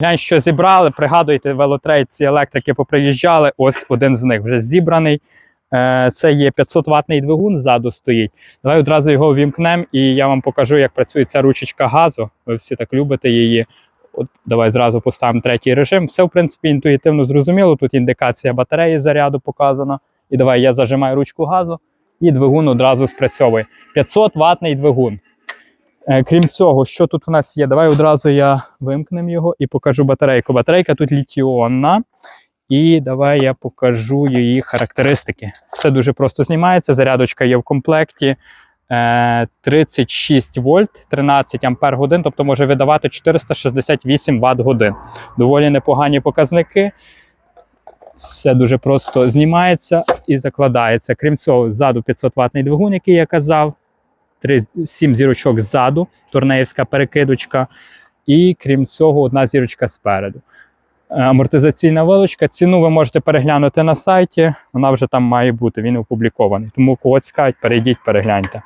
Глянь, що зібрали, пригадуйте, велотрейд, ці електрики поприїжджали. Ось один з них вже зібраний. Е, Це є 500 ватний двигун ззаду стоїть. Давай одразу його ввімкнемо і я вам покажу, як працює ця ручечка газу. Ви всі так любите її. От давай зразу поставимо третій режим. Все, в принципі, інтуїтивно зрозуміло. Тут індикація батареї заряду показана. І давай я зажимаю ручку газу, і двигун одразу спрацьовує. 500 ватний двигун. Е, Крім цього, що тут у нас є? Давай одразу я вимкнем його і покажу батарейку. Батарейка тут літіонна. І давай я покажу її характеристики. Все дуже просто знімається. Зарядочка є в комплекті. Е, 36 вольт, 13 ампер годин, тобто може видавати 468 Вт годин. Доволі непогані показники. Все дуже просто знімається і закладається. Крім цього, ззаду 500 ватний двигун, який я казав. 3, 7 зірочок ззаду, турнеївська перекидочка. І крім цього, одна зірочка спереду. Е, Амортизаційна вилочка. Ціну ви можете переглянути на сайті. Вона вже там має бути, він опублікований. Тому кого цікавить, перейдіть, перегляньте.